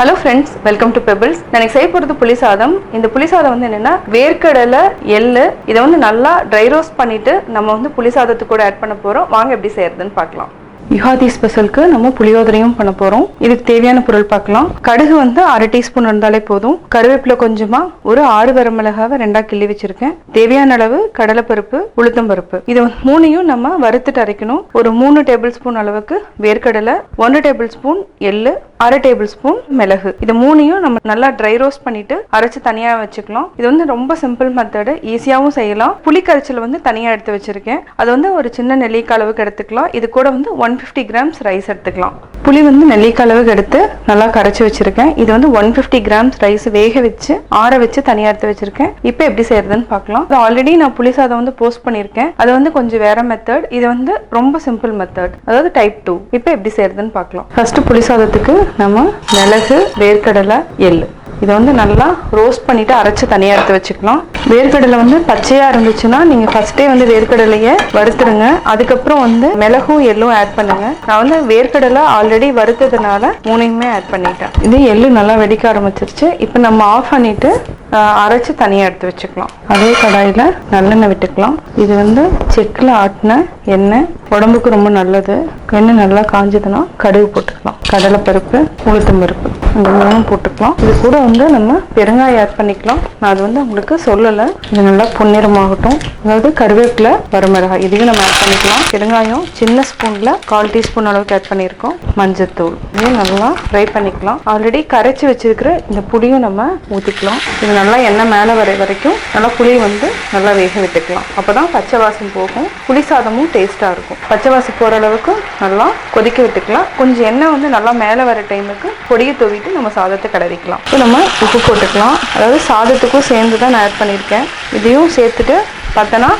Hello friends welcome to pebbles நான் செய்ய போகிறது புளி சாதம். இந்த புளி சாதம் வந்து என்னென்னா வேர்க்கடலை எள்ளு இதை வந்து நல்லா ட்ரை ரோஸ்ட் பண்ணிவிட்டு நம்ம வந்து புளி சாதத்துக்கு கூட ஆட் பண்ண போகிறோம் வாங்க எப்படி செய்யறதுன்னு பார்க்கலாம். யுகாதி ஸ்பெஷலுக்கு நம்ம புளியோதரையும் பண்ண போகிறோம் இதுக்கு தேவையான பொருள் பார்க்கலாம். கடுகு வந்து அரை டீஸ்பூன் இருந்தாலே போதும். கருவேப்பிலை கொஞ்சமா ஒரு ஆறு வரமிளகாவை ரெண்டா கிள்ளி வச்சிருக்கேன். தேவையான அளவு கடலைப்பருப்பு உளுத்தம்பருப்பு இது மூணையும் நம்ம வறுத்துட்டு அரைக்கணும். ஒரு மூணு டேபிள் ஸ்பூன் அளவுக்கு வேர்க்கடலை ஒன்று டேபிள் ஸ்பூன் எள்ளு அரை டேபிள் ஸ்பூன் மிளகு. இது மூணையும் நம்ம நல்லா ட்ரை ரோஸ்ட் பண்ணிட்டு அரைச்சு தனியா வச்சுக்கலாம். இது வந்து ரொம்ப சிம்பிள் மெத்தடு ஈஸியாகவும் செய்யலாம். புளி கரைச்சல் வந்து தனியா எடுத்து வச்சிருக்கேன். அது வந்து ஒரு சின்ன நெல்லிக்காய் அளவுக்கு எடுத்துக்கலாம். இது கூட வந்து ஒன் ஃபிஃப்டி கிராம்ஸ் ரைஸ் எடுத்துக்கலாம். புளி வந்து நெல்லிக்காய் அளவுக்கு எடுத்து நல்லா கரைச்சி வச்சிருக்கேன். இது வந்து ஒன் ஃபிஃப்டி கிராம்ஸ் ரைஸ் வேக வச்சு ஆற வச்சு தனியா எடுத்து வச்சிருக்கேன். இப்போ எப்படி செய்யறதுன்னு பார்க்கலாம். ஆல்ரெடி நான் புளி சாதம் வந்து போஸ்ட் பண்ணியிருக்கேன். அது வந்து கொஞ்சம் வேற மெத்தட் இது வந்து ரொம்ப சிம்பிள் மெத்தட் அதாவது டைப் டூ இப்போ எப்படி செய்யறதுன்னு பார்க்கலாம். ஃபர்ஸ்ட் புளி சாதத்துக்கு நம்ம மிளகு வேர்க்கடலை எள்ளு. இதை வந்து நல்லா ரோஸ்ட் பண்ணிட்டு அரைச்சு தனியாக எடுத்து வச்சுக்கலாம். வேர்க்கடலை வந்து பச்சையாக இருந்துச்சுன்னா நீங்கள் ஃபர்ஸ்டே வந்து வேர்க்கடலையை வறுத்துருங்க. அதுக்கப்புறம் வந்து மிளகும் எள்ளும் ஆட் பண்ணுங்க. நான் வந்து வேர்க்கடலை ஆல்ரெடி வறுத்ததுனால மூணையுமே ஆட் பண்ணிட்டேன். இது எள்ளு நல்லா வெடிக்க ஆரம்பிச்சிருச்சு. இப்போ நம்ம ஆஃப் பண்ணிட்டு அரைச்சு தனியாக எடுத்து வச்சுக்கலாம். அதே கடாயில் நல்லெண்ணெய் விட்டுக்கலாம். இது வந்து செக்கில் ஆட்டின எண்ணெய். உடம்புக்கு ரொம்ப நல்லது. எண்ணெய் நல்லா காஞ்சதுன்னா கடுகு போட்டுக்கலாம். கடலைப்பருப்பு உளுத்தம் பருப்பு இந்த மூணும் போட்டுக்கலாம். இது கூட வந்து நம்ம பெருங்காயம் ஆட் பண்ணிக்கலாம். நான் அது வந்து உங்களுக்கு சொல்லலை. இது நல்லா பொன்னிறமாகட்டும். அதாவது கருவேப்பிலை வரமிளகாய். இதையும் நம்ம ஆட் பண்ணிக்கலாம். பெருங்காயம் சின்ன ஸ்பூனில் கால் டீஸ்பூன் அளவுக்கு ஆட் பண்ணியிருக்கோம். மஞ்சத்தூள். இதையும் நல்லா ஃப்ரை பண்ணிக்கலாம். ஆல்ரெடி கரைச்சி வச்சிருக்கிற இந்த புளியும் நம்ம ஊற்றிக்கலாம் இது நல்லா எண்ணெய் மேலே வர வரைக்கும் நல்லா புளியை வந்து நல்லா வேக விட்டுக்கலாம். அப்போ தான் பச்சை வாசம் போகும். புளி சாதமும் டேஸ்ட்டாக இருக்கும். பச்சை வாசம் போகிற அளவுக்கு நல்லா கொதிக்க விட்டுக்கலாம். கொஞ்சம் எண்ணெய் வந்து நல்லா மேலே வர டைமுக்கு பொடியை தூவிட்டு நம்ம சாதத்தை கிளறிக்கலாம் இப்போ நம்ம உப்பு போட்டுக்கலாம். அதாவது சாதத்துக்கும் சேர்ந்து தான் நான் ஆட் பண்ணியிருக்கேன். இதையும் சேர்த்துட்டு பார்த்தோன்னா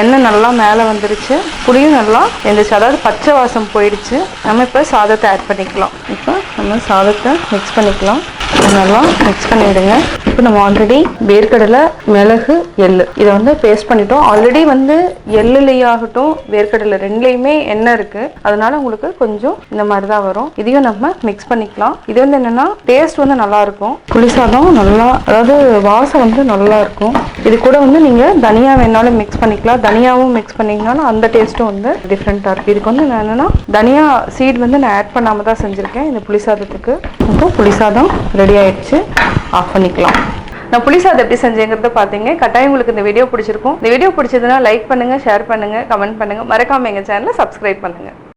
எண்ணெய் நல்லா மேலே வந்துருச்சு. புளியும் நல்லா வெந்துச்சு அதாவது பச்சை வாசம் போயிடுச்சு. நம்ம இப்போ சாதத்தை ஆட் பண்ணிக்கலாம். இப்போ நம்ம சாதத்தை மிக்ஸ் பண்ணிக்கலாம். இதெல்லாம் மிக்ஸ் பண்ணிவிடுங்க இப்போ நம்ம ஆல்ரெடி வேர்க்கடலை மிளகு எள்ளு. இதை வந்து பேஸ்ட் பண்ணிட்டோம். ஆல்ரெடி வந்து எள்ளுலையாகட்டும் வேர்க்கடலை ரெண்டுலேயுமே எண்ணெய் இருக்குது அதனால உங்களுக்கு கொஞ்சம் இந்த மாதிரி தான் வரும். இதையும் நம்ம மிக்ஸ் பண்ணிக்கலாம். இது வந்து என்னென்னா டேஸ்ட் வந்து நல்லாயிருக்கும் புளிசாதம் நல்லா அதாவது வாசம் வந்து நல்லா இருக்கும். இது கூட வந்து நீங்கள் தனியா வேணாலும் மிக்ஸ் பண்ணிக்கலாம். தனியாவும் மிக்ஸ் பண்ணிங்கனாலும் அந்த டேஸ்ட்டும் வந்து டிஃப்ரெண்ட்டாக இருக்கும் இதுக்கு வந்து நான் என்னென்னா தனியா சீட் வந்து நான் ஆட் பண்ணாமல் தான் செஞ்சுருக்கேன். இந்த புளிசாதத்துக்கு இப்போ புளிசாதம் ரெடி ஆயிடுச்சு. ஆஃப் பண்ணிக்கலாம். நான் புளிசாதம் எப்படி செஞ்சேங்கிறத பார்த்தீங்க கட்டாயம் உங்களுக்கு இந்த வீடியோ பிடிச்சிருக்கும். இந்த வீடியோ பிடிச்சதுன்னா லைக் பண்ணுங்கள் ஷேர் பண்ணுங்கள் கமெண்ட் பண்ணுங்கள் மறக்காமல் எங்கள் சேனலை சப்ஸ்கிரைப் பண்ணுங்கள்